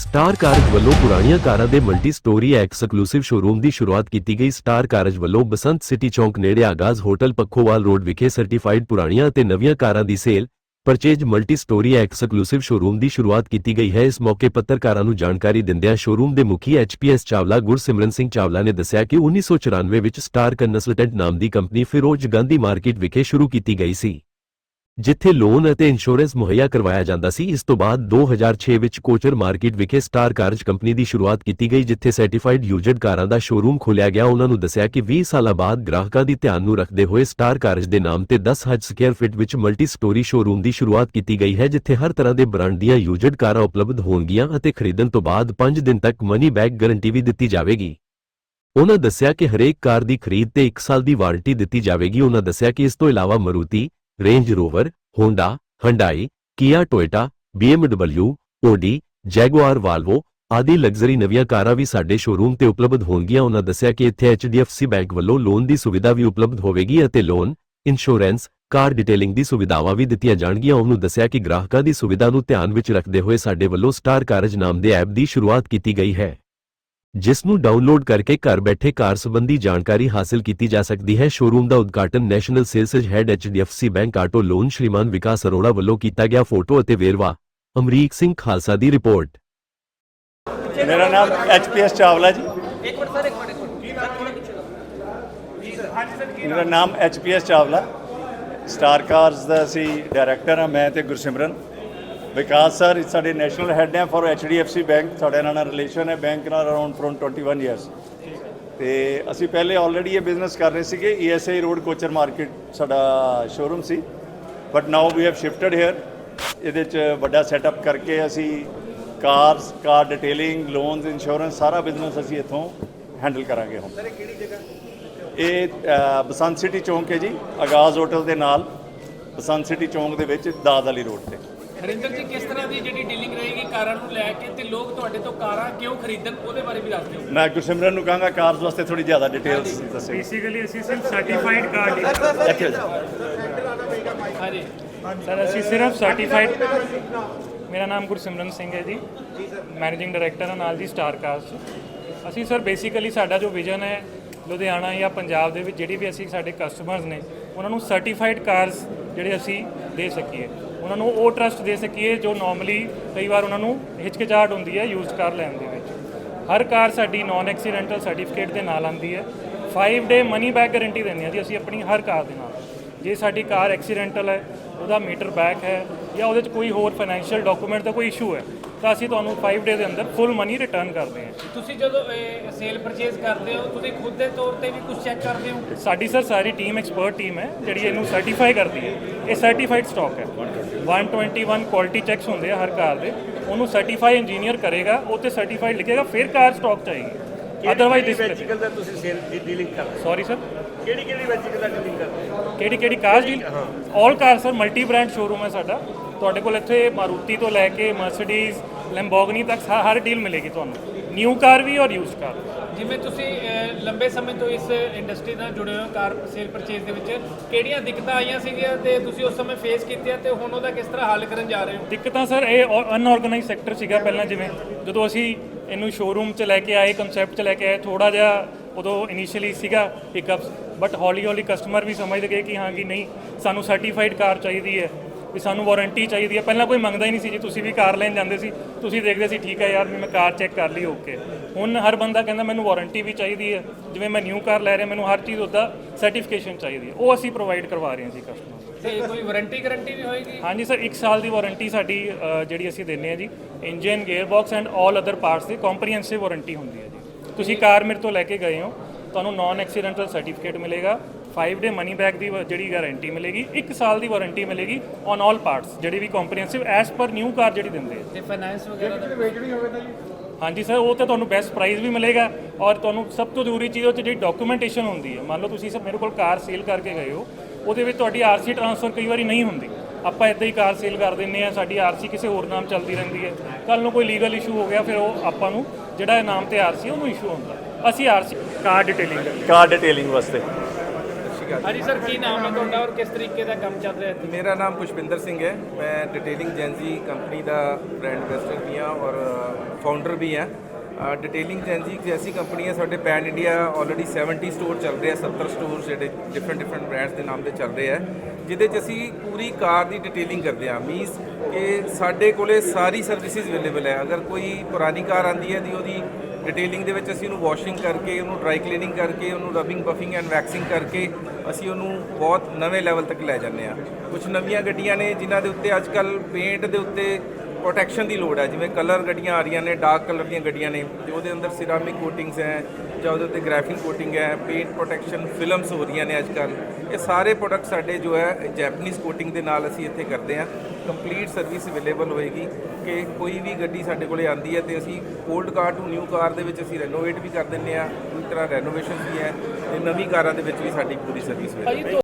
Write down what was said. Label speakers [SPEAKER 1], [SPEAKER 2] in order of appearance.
[SPEAKER 1] Star ਕਾਰਜ ਵੱਲੋਂ ਪੁਰਾਣੀਆਂ ਕਾਰਾਂ ਦੇ ਮਲਟੀ ਸਟੋਰੀ ਐਕਸਕਲੂਸਿਵ ਸ਼ੋਰੂਮ ਦੀ ਸ਼ੁਰੂਆਤ ਕੀਤੀ ਗਈ। ਸਟਾਰ ਕਾਰਜ ਵੱਲੋਂ ਬਸੰਤ ਸਿਟੀ ਚੌਂਕ ਨੇੜੇ ਆਗਾਜ਼ ਹੋਟਲ ਪੱਖੋਵਾਲ ਰੋਡ ਵਿਖੇ ਸਰਟੀਫਾਈਡ ਪੁਰਾਣੀਆਂ ਅਤੇ ਨਵੀਆਂ ਕਾਰਾਂ ਦੀ sale, purchase multi storey exclusive showroom ਦੀ ਸ਼ੁਰੂਆਤ ਕੀਤੀ ਗਈ ਹੈ। ਇਸ ਮੌਕੇ ਪੱਤਰਕਾਰਾਂ ਨੂੰ ਜਾਣਕਾਰੀ ਦਿੰਦਿਆਂ ਸ਼ੋਰੂਮ ਦੇ ਮੁਖੀ ਐਚਪੀਐਸ ਚਾਵਲਾ ਗੁਰਸਿਮਰਨ ਸਿੰਘ ਚਾਵਲਾ ਨੇ ਦੱਸਿਆ ਕਿ 1994 ਵਿੱਚ ਸਟਾਰ ਕੰਸਲਟੈਂਟ ਨਾਮ ਦੀ ਕੰਪਨੀ ਫਿਰੋਜ਼ ਗਾਂਧੀ ਮਾਰਕੀਟ ਵਿਖੇ ਸ਼ੁਰੂ ਕੀਤੀ ਗਈ ਸੀ। ਜਿੱਥੇ ਲੋਨ ਅਤੇ ਇੰਸ਼ੋਰੈਂਸ ਮੁਹੱਈਆ ਕਰਵਾਇਆ ਜਾਂਦਾ ਸੀ, ਇਸ ਤੋਂ ਬਾਅਦ 2006 ਵਿੱਚ ਕੋਚਰ ਮਾਰਕੀਟ ਵਿਖੇ ਸਟਾਰ ਕਾਰਜ ਕੰਪਨੀ ਦੀ ਸ਼ੁਰੂਆਤ ਕੀਤੀ ਗਈ, ਜਿੱਥੇ ਸਰਟੀਫਾਈਡ ਯੂਜ਼ਡ ਕਾਰਾਂ ਦਾ ਸ਼ੋਰੂਮ ਖੋਲ੍ਹਿਆ ਗਿਆ। ਉਹਨਾਂ ਨੂੰ ਦੱਸਿਆ ਕਿ 20 ਸਾਲਾਂ ਬਾਅਦ ਗ੍ਰਾਹਕਾਂ ਦੀ ਧਿਆਨ ਨੂੰ ਰੱਖਦੇ ਹੋਏ ਸਟਾਰ ਕਾਰਜ ਦੇ ਨਾਮ ਤੇ 10000 ਸਕੁਅਰ ਫੀਟ ਵਿੱਚ ਮਲਟੀ ਸਟੋਰੀ ਸ਼ੋਰੂਮ ਦੀ ਸ਼ੁਰੂਆਤ ਕੀਤੀ ਗਈ ਹੈ, ਜਿੱਥੇ ਹਰ ਤਰ੍ਹਾਂ ਦੇ ਬ੍ਰਾਂਡ ਦੀਆਂ ਯੂਜ਼ਡ ਕਾਰਾਂ ਉਪਲਬਧ ਹੋਣਗੀਆਂ ਅਤੇ ਖਰੀਦਣ ਤੋਂ ਬਾਅਦ 5 ਦਿਨ ਤੱਕ ਮਨੀ ਬੈਕ ਗਾਰੰਟੀ ਵੀ ਦਿੱਤੀ ਜਾਵੇਗੀ। ਉਹਨਾਂ ਦੱਸਿਆ ਕਿ ਹਰੇਕ ਕਾਰ ਦੀ ਖਰੀਦ ਤੇ 1 ਸਾਲ ਦੀ ਵਾਰੰਟੀ ਦਿੱਤੀ ਜਾਵੇਗੀ। ਉਹਨਾਂ ਦੱਸਿਆ ਕਿ ਇਸ ਤੋਂ ਇਲਾਵਾ Maruti Range Rover Honda Hyundai Kia Toyota BMW Audi Jaguar Volvo ਆਦਿ ਲਗਜ਼ਰੀ ਨਵੀਆਂ ਕਾਰਾਂ ਵੀ ਸਾਡੇ ਸ਼ੋਰੂਮ ਤੇ ਉਪਲਬਧ ਹੋਣਗੀਆਂ। ਉਹਨਾਂ ਦੱਸਿਆ ਕਿ ਇੱਥੇ HDFC ਬੈਂਕ ਵੱਲੋਂ ਲੋਨ ਦੀ ਸੁਵਿਧਾ ਵੀ ਉਪਲਬਧ ਹੋਵੇਗੀ ਅਤੇ ਲੋਨ ਇੰਸ਼ੋਰੈਂਸ ਕਾਰ ਡਿਟੇਲਿੰਗ ਦੀ ਸੁਵਿਧਾਵਾਂ ਵੀ ਦਿੱਤੀਆਂ ਜਾਣਗੀਆਂ। ਉਹਨੂੰ ਦੱਸਿਆ ਕਿ ਗ੍ਰਾਹਕਾਂ ਦੀ ਸੁਵਿਧਾ ਨੂੰ ਧਿਆਨ ਵਿੱਚ ਰੱਖਦੇ ਹੋਏ ਸਾਡੇ ਵੱਲੋਂ ਸਟਾਰ ਕਾਰਜ ਨਾਮ ਦੇ ਐਪ ਦੀ ਸ਼ੁਰੂਆਤ ਕੀਤੀ ਗਈ ਹੈ। ਜਿਸ ਨੂੰ ਡਾਊਨਲੋਡ ਕਰਕੇ ਘਰ ਬੈਠੇ ਕਾਰ ਸੰਬੰਧੀ ਜਾਣਕਾਰੀ ਹਾਸਲ ਕੀਤੀ ਜਾ ਸਕਦੀ ਹੈ ਸ਼ੋਰੂਮ ਦਾ ਉਦਘਾਟਨ national sales head HDFC bank auto loan Shriman Vikas Arora ਵੱਲੋਂ ਕੀਤਾ ਗਿਆ ਫੋਟੋ ਅਤੇ ਵੇਰਵਾ। ਅਮਰੀਕ ਸਿੰਘ ਖਾਲਸਾ ਦੀ ਰਿਪੋਰਟ।
[SPEAKER 2] ਮੇਰਾ ਨਾਮ ਐਚਪੀਐਸ ਚਾਵਲਾ ਜੀ।
[SPEAKER 3] ਇੱਕ ਮਿੰਟ ਸਰ ਇੱਕ ਮਿੰਟ ਇੱਕ ਮਿੰਟ। ਜੀ ਸਰ ਹਾਂਜੀ ਸਰ ਕੀ
[SPEAKER 2] ਮੇਰਾ ਨਾਮ ਐਚਪੀਐਸ ਚਾਵਲਾ। ਸਟਾਰ ਕਾਰਸ ਦਾ ਅਸੀਂ ਡਾਇਰੈਕਟਰ ਹਾਂ ਮੈਂ ਤੇ ਗੁਰਸਿਮਰਨ। ਵਿਕਾਸ ਸਰ ਸਾਡੇ ਨੈਸ਼ਨਲ ਹੈੱਡ ਹੈ ਫॉर HDFC ਬੈਂਕ ਸਾਡੇ ਨਾਲ ਰਿਲੇਸ਼ਨ ਹੈ ਬੈਂਕ ਨਾਲ ਅਰਾਊਂਡ ਫਰੋਮ 21 ਇਅਰਸ ਤੇ ਅਸੀਂ ਪਹਿਲੇ ਆਲਰੇਡੀ ਇਹ ਬਿਜ਼ਨਸ ਕਰ ਰਹੇ ਸੀਗੇ ESI ਰੋਡ ਕੋਚਰ ਮਾਰਕੀਟ ਸਾਡਾ showroom C. But now we have shifted here ਇਹਦੇ ਚ ਵੱਡਾ ਸੈਟਅਪ ਕਰਕੇ ਅਸੀਂ cars car detailing loans insurance ਸਾਰਾ ਬਿਜ਼ਨਸ ਅਸੀਂ ਇੱਥੋਂ ਹੈਂਡਲ ਕਰਾਂਗੇ ਹੁਣ।
[SPEAKER 3] ਸਰ ਇਹ ਕਿਹੜੀ ਜਗ੍ਹਾ?
[SPEAKER 2] ਇਹ ਅ, ਬਸੰਤ ਸਿਟੀ ਚੌਂਕ ਹੈ ਜੀ ਆਗਾਜ਼ ਹੋਟਲ ਦੇ ਨਾਲ ਬਸੰਤ ਸਿਟੀ ਚੌਂਕ ਦੇ ਵਿੱਚ ਦਾਦ ਵਾਲੀ ਰੋਡ ਤੇ।
[SPEAKER 3] ਹਰਿੰਦਰ ਜੀ ਕਿਸ ਤਰ੍ਹਾਂ ਦੀ ਜਿਹੜੀ ਡੀਲਿੰਗ ਰਹੇਗੀ ਕਾਰਾਂ ਨੂੰ ਲੈ ਕੇ ਤੇ ਲੋਕ ਤੁਹਾਡੇ ਤੋਂ ਕਾਰਾਂ ਕਿਉਂ ਖਰੀਦਣ ਉਹਦੇ ਬਾਰੇ ਵੀ ਦੱਸ ਦਿਓ।
[SPEAKER 2] ਮੈਂ ਗੁਰਸਿਮਰਨ ਨੂੰ ਕਹਾਂਗਾ ਕਾਰਸ ਵਾਸਤੇ ਥੋੜੀ ਜ਼ਿਆਦਾ ਡਿਟੇਲਸ ਦੱਸੇ
[SPEAKER 4] ਬੇਸਿਕਲੀ ਅਸੀਂ ਸਿਰਫ ਸਰਟੀਫਾਈਡ ਕਾਰ ਡੀਲਰ।
[SPEAKER 3] ਹਾਂਜੀ।
[SPEAKER 4] ਸਰ ਅਸੀਂ ਸਿਰਫ ਸਰਟੀਫਾਈਡ ਮੇਰਾ ਨਾਮ ਗੁਰਸਿਮਰਨ ਸਿੰਘ ਹੈ ਜੀ। ਮੈਨੇਜਿੰਗ ਡਾਇਰੈਕਟਰ ਹਾਂ ਨਾਲ ਦੀ ਸਟਾਰ ਕਾਰਸ ਅਸੀਂ ਸਰ ਬੇਸਿਕਲੀ ਸਾਡਾ ਜੋ ਵਿਜ਼ਨ ਹੈ ਲੁਧਿਆਣਾ ਜਾਂ ਪੰਜਾਬ ਦੇ ਵਿੱਚ ਜਿਹੜੀ ਵੀ ਅਸੀਂ ਸਾਡੇ ਕਸਟਮਰਸ ਨੇ ਉਹਨਾਂ ਨੂੰ ਸਰਟੀਫਾਈਡ ਕਾਰਸ ਜਿਹੜੇ ਅਸੀਂ ਦੇ ਸਕੀਏ। ਉਹਨਾਂ ਨੂੰ ਉਹ ਟਰਸਟ ਦੇ ਸਕੀਏ ਜੋ ਨਾਰਮਲੀ ਕਈ ਵਾਰ ਉਹਨਾਂ ਨੂੰ ਹਿਚਕਿਚਾਹਟ ਹੁੰਦੀ ਹੈ ਯੂਜ਼ਡ ਕਾਰ ਲੈਣ ਦੇ ਵਿੱਚ। ਹਰ ਕਾਰ ਸਾਡੀ ਨਾਨ ਐਕਸੀਡੈਂਟਲ ਸਰਟੀਫਿਕੇਟ ਦੇ ਨਾਲ ਆਉਂਦੀ ਹੈ। 5 ਡੇ ਮਨੀ ਬੈਕ ਗਾਰੰਟੀ ਦਿੰਦੇ ਹਾਂ ਜੀ, ਅਸੀਂ ਆਪਣੀ ਹਰ ਕਾਰ ਦੇ ਨਾਲ। ਜੇ ਸਾਡੀ ਕਾਰ ਐਕਸੀਡੈਂਟਲ ਹੈ, ਉਹਦਾ ਮੀਟਰ ਬੈਕ ਹੈ ਜਾਂ ਉਹਦੇ 'ਚ ਕੋਈ ਹੋਰ ਫਾਈਨੈਂਸ਼ੀਅਲ ਡਾਕੂਮੈਂਟ ਦਾ ਕੋਈ ਇਸ਼ੂ ਹੈ ਤਾਂ ਅਸੀਂ ਤੁਹਾਨੂੰ 5 ਡੇ ਦੇ ਅੰਦਰ ਫੁੱਲ ਮਨੀ ਰਿਟਰਨ ਕਰਦੇ ਹਾਂ।
[SPEAKER 3] ਤੁਸੀਂ ਜਦੋਂ ਸੇਲ ਪਰਚੇਜ਼ ਕਰਦੇ ਹੋ ਤੁਸੀਂ ਖੁਦ ਦੇ ਤੌਰ ਤੇ ਵੀ ਕੁਝ ਚੈੱਕ ਕਰਦੇ ਹੋ?
[SPEAKER 4] ਸਾਡੀ ਸਰ ਸਾਰੀ ਟੀਮ ਐਕਸਪਰਟ ਟੀਮ ਹੈ ਜਿਹੜੀ ਇਹਨੂੰ ਸਰਟੀਫਾਈ ਕਰਦੀ ਹੈ। ਇਹ ਸਰਟੀਫਾਈਡ ਸਟਾਕ ਹੈ। 121 ਕੁਆਲਿਟੀ ਚੈੱਕਸ ਹੁੰਦੇ ਆ ਹਰ ਕਾਰ ਦੇ। ਉਹਨੂੰ ਸਰਟੀਫਾਈ ਇੰਜੀਨੀਅਰ ਕਰੇਗਾ ਉਹ ਤੇ ਸਰਟੀਫਾਈਡ ਲਿਖੇਗਾ ਫਿਰ ਕਾਰ ਸਟਾਕ ਚਾਹੀਗੀ ਅਦਰਵਾਈਜ਼
[SPEAKER 5] ਵੈਜੀਕਲ ਦਾ ਤੁਸੀਂ ਸੇਲ ਦੀ ਡੀਲਿੰਗ ਕਰਦੇ
[SPEAKER 4] ਸੌਰੀ ਸਰ
[SPEAKER 5] ਕਿਹੜੀ ਕਿਹੜੀ ਵੈਜੀਕਲ ਦਾ ਡੀਲਿੰਗ ਕਰਦੇ ਹੋ?
[SPEAKER 4] ਕਿਹੜੀ ਕਿਹੜੀ car deal all car sir multi brand showroom ਹੈ ਸਾਡਾ। ਤੁਹਾਡੇ ਕੋਲ ਇੱਥੇ ਮਾਰੂਤੀ ਤੋਂ ਲੈ ਕੇ ਮਰਸੀਡੀਜ਼ ਲੈਂਬੋਰਗਨੀ ਤੱਕ ਹਰ ਡੀਲ ਮਿਲੇਗੀ ਤੁਹਾਨੂੰ। ਨਿਊ ਕਾਰ ਵੀ ਔਰ ਯੂਜ਼ਡ ਕਾਰ
[SPEAKER 3] ਜਿਵੇਂ ਤੁਸੀਂ ਅਹ, ਲੰਬੇ ਸਮੇਂ ਤੋਂ ਇਸ ਇੰਡਸਟਰੀ ਨਾਲ ਜੁੜੇ ਹੋ ਕਾਰ ਸੇਲ ਪਰਚੇਜ਼ ਦੇ ਵਿੱਚ ਕਿਹੜੀਆਂ ਦਿੱਕਤਾਂ ਆਈਆਂ ਸੀਗੀਆਂ ਤੇ ਤੁਸੀਂ ਉਸ ਸਮੇਂ ਫੇਸ ਕੀਤੀਆਂ ਤੇ ਹੁਣ ਉਹਦਾ ਕਿਸ ਤਰ੍ਹਾਂ ਹੱਲ ਕਰਨ ਜਾ ਰਹੇ ਹੋ?
[SPEAKER 4] ਦਿੱਕਤਾਂ ਸਰ ਇਹ ਅਨਆਰਗੇਨਾਈਜ਼ ਸੈਕਟਰ ਸੀਗਾ ਪਹਿਲਾਂ ਜਿਵੇਂ ਜਦੋਂ ਅਸੀਂ ਇਹਨੂੰ ਸ਼ੋਰੂਮ 'ਚ ਲੈ ਕੇ ਆਏ ਕਨਸੈਪਟ 'ਚ ਲੈ ਕੇ ਆਏ ਥੋੜਾ ਜਿਹਾ ਉਦੋਂ ਇਨੀਸ਼ੀਅਲੀ ਸੀਗਾ ਹਿਕਅਪਸ ਬਟ ਹੌਲੀ ਹੌਲੀ ਕਸਟਮਰ ਵੀ ਸਮਝਦੇ ਗਏ ਕਿ ਹਾਂ ਕਿ ਨਹੀਂ ਸਾਨੂੰ ਸਰਟੀਫਾਈਡ ਕਾਰ ਚਾਹੀਦੀ ਹੈ। ਵੀ ਸਾਨੂੰ ਵਾਰੰਟੀ ਚਾਹੀਦੀ ਹੈ। ਪਹਿਲਾਂ ਕੋਈ ਮੰਗਦਾ ਹੀ ਨਹੀਂ ਸੀ ਜੀ ਤੁਸੀਂ ਵੀ ਕਾਰ ਲੈਣ ਜਾਂਦੇ ਸੀ। ਤੁਸੀਂ ਦੇਖਦੇ ਸੀ ਠੀਕ ਹੈ ਯਾਰ ਵੀ ਮੈਂ ਕਾਰ ਚੈੱਕ ਕਰ ਲਈ ਓਕੇ ਹੁਣ ਹਰ ਬੰਦਾ ਕਹਿੰਦਾ ਮੈਨੂੰ ਵਾਰੰਟੀ ਵੀ ਚਾਹੀਦੀ ਹੈ। ਜਿਵੇਂ ਮੈਂ ਨਿਊ ਕਾਰ ਲੈ ਰਿਹਾ ਮੈਨੂੰ ਹਰ ਚੀਜ਼ ਉਹਦਾ ਸਰਟੀਫਿਕੇਸ਼ਨ ਚਾਹੀਦੀ ਹੈ। ਉਹ ਅਸੀਂ ਪ੍ਰੋਵਾਈਡ ਕਰਵਾ ਰਹੇ ਹਾਂ ਜੀ ਕਸਟਮਰ
[SPEAKER 3] ਤੇ ਕੋਈ ਵਾਰੰਟੀ ਗਾਰੰਟੀ ਵੀ ਹੋਏਗੀ?
[SPEAKER 4] ਹਾਂਜੀ ਸਰ 1 ਸਾਲ ਦੀ ਵਾਰੰਟੀ ਸਾਡੀ ਜਿਹੜੀ ਅਸੀਂ ਦਿੰਨੇ ਆ ਜੀ engine gear box and 올 other parts the comprehensive warranty ਹੁੰਦੀ ਹੈ ਜੀ। ਤੁਸੀਂ ਕਾਰ ਮੇਰੇ ਤੋਂ ਲੈ ਕੇ ਗਏ ਹੋ ਤੁਹਾਨੂੰ ਨਾਨ ਐਕਸੀਡੈਂਟਲ ਸਰਟੀਫਿਕੇਟ ਮਿਲੇਗਾ। 5 ਡੇ ਮਨੀ ਬੈਕ ਦੀ ਵ- ਜਿਹੜੀ ਗਾਰੰਟੀ ਮਿਲੇਗੀ 1 ਸਾਲ ਦੀ ਵਾਰੰਟੀ ਮਿਲੇਗੀ ਔਨ 올 ਪਾਰਟਸ ਜਿਹੜੀ ਵੀ comprehensive as per new car ਜਿਹੜੀ ਦਿੰਦੇ ਆ।
[SPEAKER 3] ਤੇ ਫਾਈਨਾਂਸ ਵਗੈਰਾ ਦਾ?
[SPEAKER 4] ਹਾਂਜੀ ਸਰ ਉਹ ਤਾਂ ਤੁਹਾਨੂੰ ਬੈਸਟ ਪ੍ਰਾਈਸ ਵੀ ਮਿਲੇਗਾ ਔਰ ਤੁਹਾਨੂੰ ਸਭ ਤੋਂ ਜ਼ਰੂਰੀ ਚੀਜ਼ ਉਹ 'ਚ ਜਿਹੜੀ ਡਾਕੂਮੈਂਟੇਸ਼ਨ ਹੁੰਦੀ ਹੈ ਮੰਨ ਲਓ ਤੁਸੀਂ ਸਭ ਮੇਰੇ ਕੋਲ ਕਾਰ ਸੇਲ ਕਰਕੇ ਗਏ ਹੋ ਉਹਦੇ ਵਿੱਚ ਤੁਹਾਡੀ ਆਰਸੀ ਟ੍ਰਾਂਸਫਰ ਕਈ ਵਾਰੀ ਨਹੀਂ ਹੁੰਦੀ। ਆਪਾਂ ਇਦਾਂ ਹੀ ਕਾਰ ਸੇਲ ਕਰ ਦਿੰਨੇ ਆ ਸਾਡੀ ਆਰਸੀ ਕਿਸੇ ਹੋਰ ਨਾਮ ਚੱਲਦੀ ਰਹਿੰਦੀ ਹੈ। ਕੱਲ ਨੂੰ ਕੋਈ ਲੀਗਲ ਇਸ਼ੂ ਹੋ ਗਿਆ ਫਿਰ ਉਹ ਆਪਾਂ ਨੂੰ ਜਿਹੜਾ ਇਹ ਨਾਮ ਤੇ ਆਰਸੀ ਉਹਨੂੰ ਇਸ਼ੂ ਹੁੰਦਾ। ਅਸੀਂ ਆਰਸੀ ਕਾਰ ਡਿਟੇਲਿੰਗ
[SPEAKER 2] ਕਾਰ ਡਿਟੇਲਿੰਗ ਵਾਸਤੇ।
[SPEAKER 6] ਅਕਾਲ
[SPEAKER 3] ਹਾਂਜੀ ਸਰ ਕੀ ਨਾਮ ਹੈ ਤੁਹਾਡਾ ਔਰ ਕਿਸ ਤਰੀਕੇ ਦਾ ਕੰਮ ਚੱਲ ਰਿਹਾ ਇੱਥੇ?
[SPEAKER 6] ਮੇਰਾ ਨਾਮ ਪੁਸ਼ਪਿੰਦਰ ਸਿੰਘ ਹੈ। ਮੈਂ ਡਿਟੇਲਿੰਗ ਜੈਨਜੀ ਕੰਪਨੀ ਦਾ ਬ੍ਰਾਂਡ ਐਂਬੈਸਡਰ ਵੀ ਹਾਂ ਔਰ ਫਾਊਂਡਰ ਵੀ ਹਾਂ। ਡਿਟੇਲਿੰਗ ਜੈਨਜੀ ਇੱਕ ਐਸੀ ਕੰਪਨੀ ਹੈ ਸਾਡੇ ਪੈਨ ਇੰਡੀਆ ਆਲਰੇਡੀ 70 ਸਟੋਰ ਚੱਲ ਰਹੇ ਆ 70 ਸਟੋਰ ਜਿਹੜੇ ਡਿਫਰੈਂਟ ਡਿਫਰੈਂਟ ਬ੍ਰਾਂਡਸ ਦੇ ਨਾਮ ਤੇ ਚੱਲ ਰਹੇ ਆ ਜਿਹਦੇ 'ਚ ਅਸੀਂ ਪੂਰੀ ਕਾਰ ਦੀ ਡਿਟੇਲਿੰਗ ਕਰਦੇ ਹਾਂ ਮੀਨਸ ਕਿ ਸਾਡੇ ਕੋਲੇ ਸਾਰੀ ਸਰਵਿਸਿਜ਼ ਅਵੇਲੇਬਲ ਹੈ। ਅਗਰ ਕੋਈ ਪੁਰਾਣੀ ਕਾਰ ਆਂਦੀ ਹੈ ਦੀ ਉਹਦੀ ਡਿਟੇਲਿੰਗ ਦੇ ਵਿੱਚ ਅਸੀਂ ਉਹਨੂੰ ਵਾਸ਼ਿੰਗ ਕਰਕੇ ਉਹਨੂੰ ਡਰਾਈ ਕਲੀਨਿੰਗ ਕਰਕੇ ਉਹਨੂੰ ਰਬਿੰਗ ਬਫਿੰਗ ਐਂਡ ਵੈਕਸਿੰਗ ਕਰਕੇ ਅਸੀਂ ਉਹਨੂੰ ਬਹੁਤ ਨਵੇਂ ਲੈਵਲ ਤੱਕ ਲੈ ਜਾਂਦੇ ਆ ਕੁਝ ਨਵੀਆਂ ਗੱਡੀਆਂ ਨੇ ਜਿਨ੍ਹਾਂ ਦੇ ਉੱਤੇ ਅੱਜ ਕੱਲ ਪੇਂਟ ਦੇ ਉੱਤੇ ਪ੍ਰੋਟੈਕਸ਼ਨ ਦੀ ਲੋੜ ਹੈ। ਜਿਵੇਂ ਕਲਰ ਗੱਡੀਆਂ ਆ ਰਹੀਆਂ ਨੇ ਡਾਰਕ ਕਲਰ ਦੀਆਂ ਗੱਡੀਆਂ ਨੇ, ਤੇ ਉਹਦੇ ਅੰਦਰ ਸਿਰਾਮਿਕ ਕੋਟਿੰਗਸ ਹੈ, ਜਾਂ ਉਹਦੇ ਉੱਤੇ ਗ੍ਰਾਫਿਨ ਕੋਟਿੰਗ ਹੈ ਪੇਂਟ ਪ੍ਰੋਟੈਕਸ਼ਨ ਫਿਲਮਸ ਹੋ ਰਹੀਆਂ ਨੇ ਅੱਜ ਕੱਲ ਇਹ ਸਾਰੇ ਪ੍ਰੋਡਕਟ ਸਾਡੇ ਜੋ ਹੈ ਜੈਪਨੀਜ਼ ਕੋਟਿੰਗ ਦੇ ਨਾਲ ਅਸੀਂ ਇੱਥੇ ਕਰਦੇ ਹਾਂ। ਕੰਪਲੀਟ ਸਰਵਿਸ ਅਵੇਲੇਬਲ ਹੋਏਗੀ ਕਿ ਕੋਈ ਵੀ ਗੱਡੀ ਸਾਡੇ ਕੋਲੇ ਆਂਦੀ ਹੈ ਤੇ ਅਸੀਂ old car to new car ਦੇ ਵਿੱਚ ਅਸੀਂ ਰੈਨੋਵੇਟ ਵੀ ਕਰ ਦਿੰਦੇ ਹਾਂ। ਪੂਰੀ ਤਰ੍ਹਾਂ ਰੈਨੋਵੇਸ਼ਨ ਵੀ ਹੈ। ਤੇ ਨਵੀਂ ਕਾਰਾਂ ਦੇ ਵਿੱਚ ਵੀ ਸਾਡੀ ਪੂਰੀ ਸਰਵਿਸ ਹੋਏਗੀ
[SPEAKER 3] ਭਾਜੀ